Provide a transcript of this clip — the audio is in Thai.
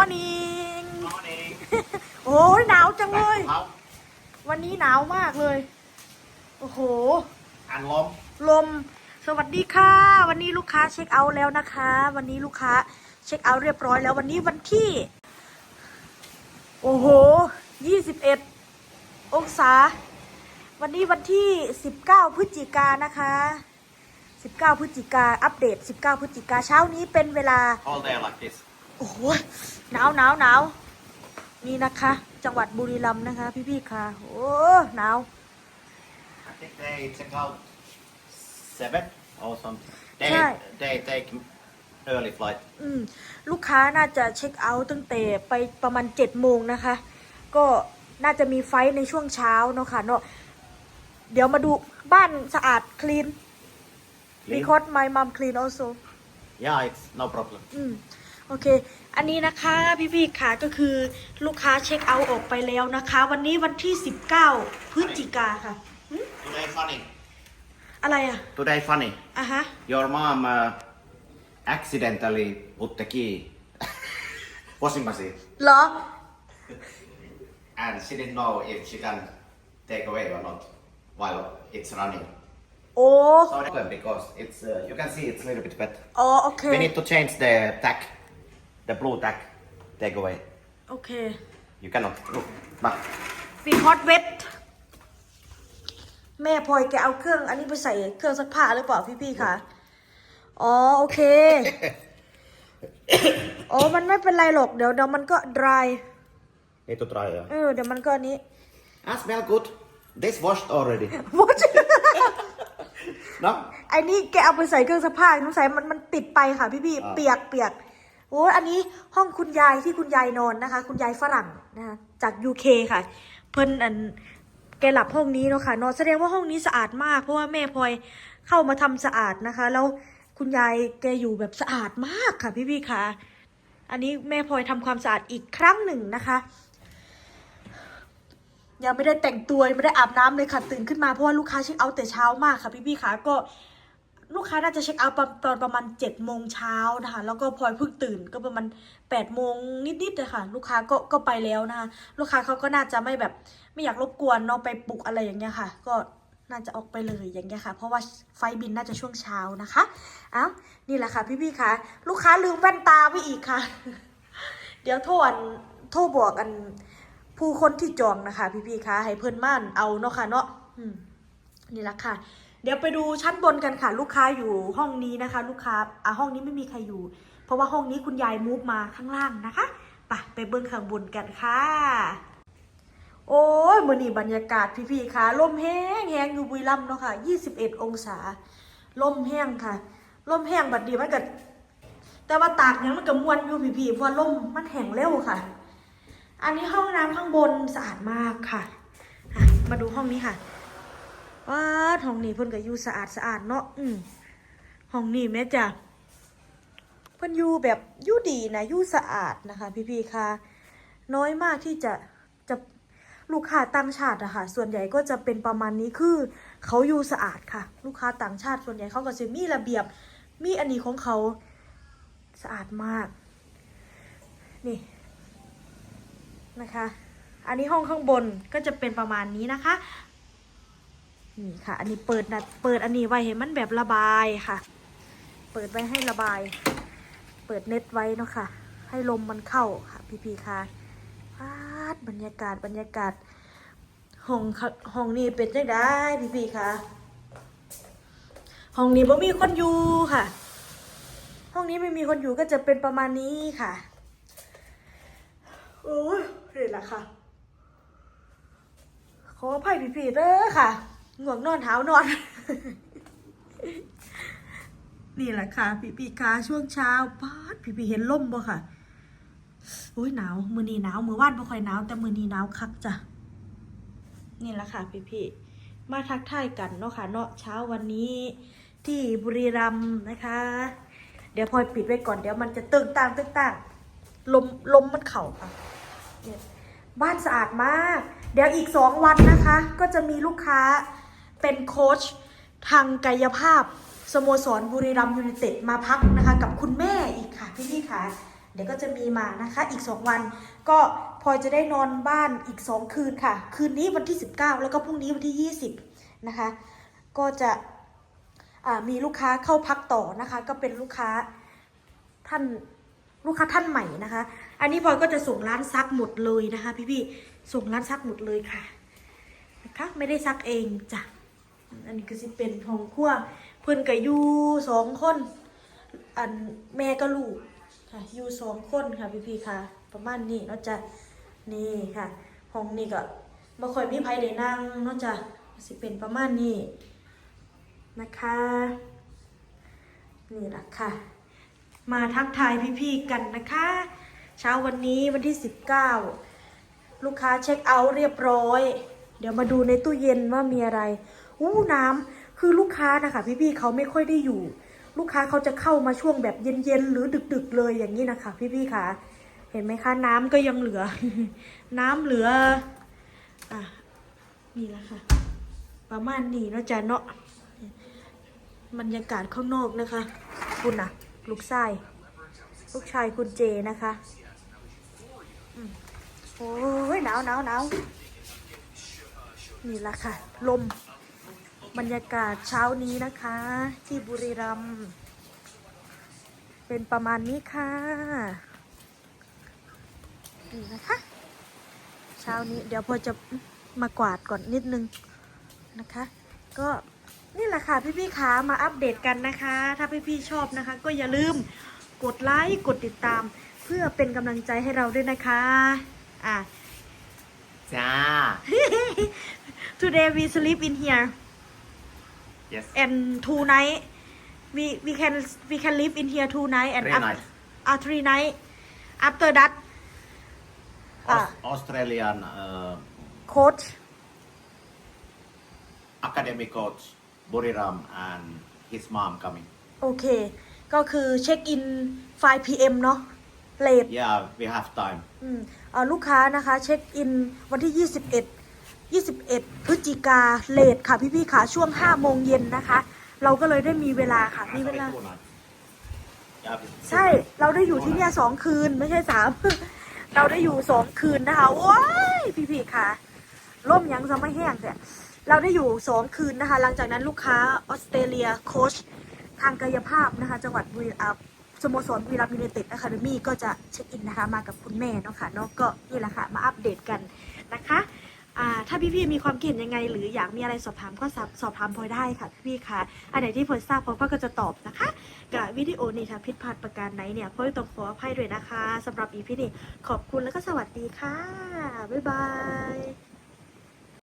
morning Morning. โอ้ยหนาวจังเลย Back วันนี้หนาวมากเลย โอ้โห and long. ลม สวัสดีค่ะ วันนี้ลูกค้าเช็คเอาท์แล้วนะคะ วันนี้ลูกค้าเช็คเอาท์เรียบร้อยแล้ววันนี้วันที่ โอ้โหยี่สิบเอ็ดองศา วันนี้วันที่สิบเก้าพฤศจิกายนนะคะสิบเก้าพฤศจิกา อัปเดตสิบเก้าพฤศจิกา เช้านี้เป็นเวลา All day like this. โอ้โหหนาวหนาวหนาวนี่นะคะ จังหวัดบุรีรัมย์นะคะ พี่ๆค่ะ โอ้หนาว I think they check out seven or something. They Yeah. they take early flight. อืมลูกค้าน่าจะเช็คเอาท์ตั้งแต่ไปประมาณเจ็ดโมงนะคะ ก็น่าจะมีไฟท์ในช่วงเช้าเนาะค่ะเนาะเดี๋ยวมาดูบ้านสะอาดคลีน Clean? because my mom clean also Yeah, it's no problem. อืม โอเค อันนี้นะคะพี่ๆค่ะก็คือลูกค้าเช็คเอาท์ออกไปแล้วนะคะ วันนี้วันที่ 19 พฤศจิกาค่ะหึ Today funny. อะไรอะ Today funny. อะฮะ Your mom uh, accidentally put the key washing machine เหรอ and she didn't know if she can take away or not while it's running. โอ้ So because it's uh, you can see it's a little bit wet. อ๋อโอเค We need to change the tag, the blue tag. Take away. โอเค You cannot look back. ฟีฮอตเวทแม่พลอยแกเอาเครื่องอันนี้ไปใส่เครื่องซักผ้าหรือเปล่าพี่ๆคะอ๋อโอเคอ๋อมันไม่เป็นไรหรอกเดี๋ยวเดี๋ยวมันก็ dry Need to try. Yeah. เออเดี๋ยวมันก็อันนี้ Ah, smell good. This washed already. ว a t no? ไอ้นี่แกเอาไปใส่เครื่องซักผ้าสงสัยมันมันติดไปค่ะพี่พี่ๆอ่าเปียกเปียก โอ้อันนี้ห้องคุณยายที่คุณยายนอนนะคะ คุณยายฝรั่งนะคะจากยูเคค่ะ เพิ่นอันแกหลับห้องนี้เนาะค่ะนอนแสดงว่าห้องนี้สะอาดมาก เพราะว่าแม่พลอยเข้ามาทำสะอาดนะคะ แล้วคุณยายแกอยู่แบบสะอาดมากค่ะ พี่พี่ค่ะ อันนี้แม่พลอยทำความสะอาดอีกครั้งหนึ่งนะคะ ยังไม่ได้แต่งตัวไม่ได้อาบน้ำเลยค่ะตื่นขึ้นมาเพราะว่าลูกค้าเช็คเอาท์แต่เช้ามากค่ะ พี่พี่ค่ะก็ ลูกค้าน่าจะเช็คเอาท์ตอนประมาณเจ็ดโมงเช้านะคะ แล้วก็พลอยเพิ่งตื่นก็ประมาณแปดโมงนิดๆเลยค่ะ ลูกค้าก็ก็ไปแล้วนะคะ ลูกค้าเขาก็น่าจะไม่แบบไม่อยากรบกวนเนาะไปปลุกอะไรอย่างเงี้ยค่ะ ก็น่าจะออกไปเลยอย่างเงี้ยค่ะ เพราะว่าไฟบินน่าจะช่วงเช้านะคะเอ้านี่แหละค่ะพี่ๆค่ะ ลูกค้าลืมแว่นตาไปอีกค่ะ เดี๋ยวโทรอันโทรบอกอันผู้คนที่จองนะคะ พี่ๆค่ะให้เพิ่นม่านเอาเนาะค่ะเนาะนี่แหละค่ะ เดี๋ยวไปดูชั้นบนกันค่ะ ลูกค้าอยู่ห้องนี้นะคะ ลูกค้าอะห้องนี้ไม่มีใครอยู่ เพราะว่าห้องนี้คุณยายมูฟมาข้างล่างนะคะไปไปเบิ้องข้างบนกันค่ะ โอ้ยมือนี่บรรยากาศพี่ๆค่ะลมแห้งแห้งอยู่บุรีรัมย์เนาะค่ะ 21 องศาลมแห้งค่ะลมแห้งบัดดีมันก็แต่ว่าตากหยังมันก็มวนอยู่พี่ๆเพราะลมมันแห้งเร็วค่ะ อันนี้ห้องน้ำข้างบนสะอาดมากค่ะ มาดูห้องนี้ค่ะ ว้าห้องนี้เพิ่นก็อยู่สะอาดสะอาดเนาะอืมห้องนี้แม่จ้ะเพิ่นอยู่แบบอยู่ดีนะอยู่สะอาดนะคะ พี่ๆค่ะ น้อยมากที่จะจะลูกค้าต่างชาติอะค่ะ ส่วนใหญ่ก็จะเป็นประมาณนี้คือ เขาอยู่สะอาดค่ะ ลูกค้าต่างชาติส่วนใหญ่เขาก็จะมีระเบียบ มีอันนี้ของเขาสะอาดมาก นี่นะคะ อันนี้ห้องข้างบนก็จะเป็นประมาณนี้นะคะ นี่ค่ะ อันนี้เปิดนะเปิดอันนี้ไว้ให้มันแบบระบายค่ะ เปิดไว้ให้ระบาย เปิดเน็ตไว้เนาะค่ะ ให้ลมมันเข้าค่ะ พี่ๆค่ะพาดบรรยากาศบรรยากาศห้องค่ะห้องนี้เป็นจังได้พี่ๆค่ะห้องนี้บ่มีคนอยู่ค่ะ ห้องนี้ไม่มีคนอยู่ก็จะเป็นประมาณนี้ค่ะโอ้ยเห็นละค่ะ ขออภัยพี่ๆเด้อค่ะ ง่วงนอนเท้านอน นี่แหละค่ะ พี่ๆค่ะช่วงเช้าป๊าดพี่ๆเห็นล่มบ่ค่ะโอ้ยหนาว มือนีหนาว มือว่านบ่ค่อยหนาว แต่มือนีหนาวคักจ้ะ นี่แหละค่ะพี่ๆมาทักทายกันเนาะค่ะเนาะเช้าวันนี้ที่บุรีรัมย์นะคะ เดี๋ยวพลอยปิดไว้ก่อนเดี๋ยวมันจะตึงต่างตึงต่างลมลมมันเข่าค่ะบ้านสะอาดมาก เดี๋ยวอีกสองวันนะคะ ก็จะมีลูกค้า เป็นโค้ชทางกายภาพสโมสรบุรีรัมยูไนเต็ดมาพักนะคะ กับคุณแม่อีกค่ะพี่พี่ค่ะ เดี๋ยวก็จะมีมานะคะ อีก 2 วัน ก็พอจะได้นอนบ้านอีก 2 คืนค่ะ คืนนี้วันที่ 19 แล้วก็พรุ่งนี้วันที่ 20 นะคะ ก็จะมีลูกค้าเข้าพักต่อนะคะ ก็เป็นลูกค้าท่านลูกค้าท่านใหม่นะคะ อันนี้พลอยก็จะส่งร้านซักหมดเลยนะคะ พี่ๆส่งร้านซักหมดเลยค่ะนะคะไม่ได้ซักเองจ้ะ อันนี้ก็สิเป็นห้องครัวเพื่อนกับยูสองคน อันแม่ก็ลูกค่ะอยู่สองคนค่ะพี่พี่ค่ะ ประมาณนี้เนาะจะนี่ค่ะห้องนี้ก็บ่ค่อยมีไผได้นั่งเนาะจะสิเป็นประมาณนี้นะคะ นี่แหละค่ะ มาทักทายพี่ๆกันนะคะ เช้าวันนี้วันที่ 19 ลูกค้าเช็คเอาท์เรียบร้อย เดี๋ยวมาดูในตู้เย็นว่ามีอะไร อู้น้ำคือลูกค้านะคะพี่ๆเขาไม่ค่อยได้อยู่ ลูกค้าเขาจะเข้ามาช่วงแบบเย็นๆหรือดึก ๆ เลยอย่างนี้นะคะ พี่ๆคะเห็นไหมคะน้ำก็ยังเหลือ น้ำเหลืออะนี่แหละค่ะ ประมาณนี้เนาะจ๊ะเนาะบรรยากาศข้างนอกนะคะ คุณนะลูกชายลูกชายคุณเจนะคะโอ้ยหนาวหนาวหนาวนี่แหละค่ะ ลม บรรยากาศเช้านี้นะคะ ที่บุรีรัมย์เป็นประมาณนี้ค่ะนี่นะคะ เช้านี้เดี๋ยวพอจะมากวาดก่อนนิดนึงนะคะ ก็นี่แหละค่ะพี่ๆขามาอัปเดตกันนะคะ ถ้าพี่ๆชอบนะคะ ก็อย่าลืมกดไลค์กดติดตาม เพื่อเป็นกำลังใจให้เราด้วยนะคะอะจ้า today we sleep in here yes and two night we we can we can live in here two night and Three af- night. uh, three night after that uh, Aus- Australian uh, coach academic coach Buriram and his mom coming โอเค ก็คือเช็คอิน5 pm เนาะเลท yeah we have time อืมเอ่อลูกค้านะคะ เช็คอินวันที่ 21 21 พฤศจิกาเลทค่ะพี่ๆค่ะช่วง5โมงเย็นนะคะ เราก็เลยได้มีเวลาค่ะมีเวลา Two night. Yeah, ใช่เราได้อยู่ที่เนี่ยสองคืนไม่ใช่สามเราได้อยู่สองคืนนะคะว้ายพี่ๆค่ะร่มยังจะไม่แห้งแต่เราได้อยู่สองคืนนะคะ หลังจากนั้นลูกค้าออสเตรเลียโค้ชทางกายภาพนะคะ จังหวัดบุรีรัมย์สโมสรบุรีรัมย์ยูไนเต็ดอะคาเดมี่ก็จะเช็คอินนะคะ มากับคุณแม่เนาะค่ะเนาะก็นี่แหละค่ะ มาอัปเดตกันนะคะ อ่าถ้าพี่ๆมีความคิดเห็นยังไง หรืออยากมีอะไรสอบถามก็สอบสอบถามพลอยได้ค่ะพี่ๆค่ะอันไหนที่พลอยทราบพลอยก็จะตอบนะคะกับวิดีโอนี้ถ้าผิดพลาดประการไหนเนี่ยพ่อยต้องขออภัยด้วยนะคะสำหรับอีพีนี้ขอบคุณแล้วก็สวัสดีค่ะบ๊ายบาย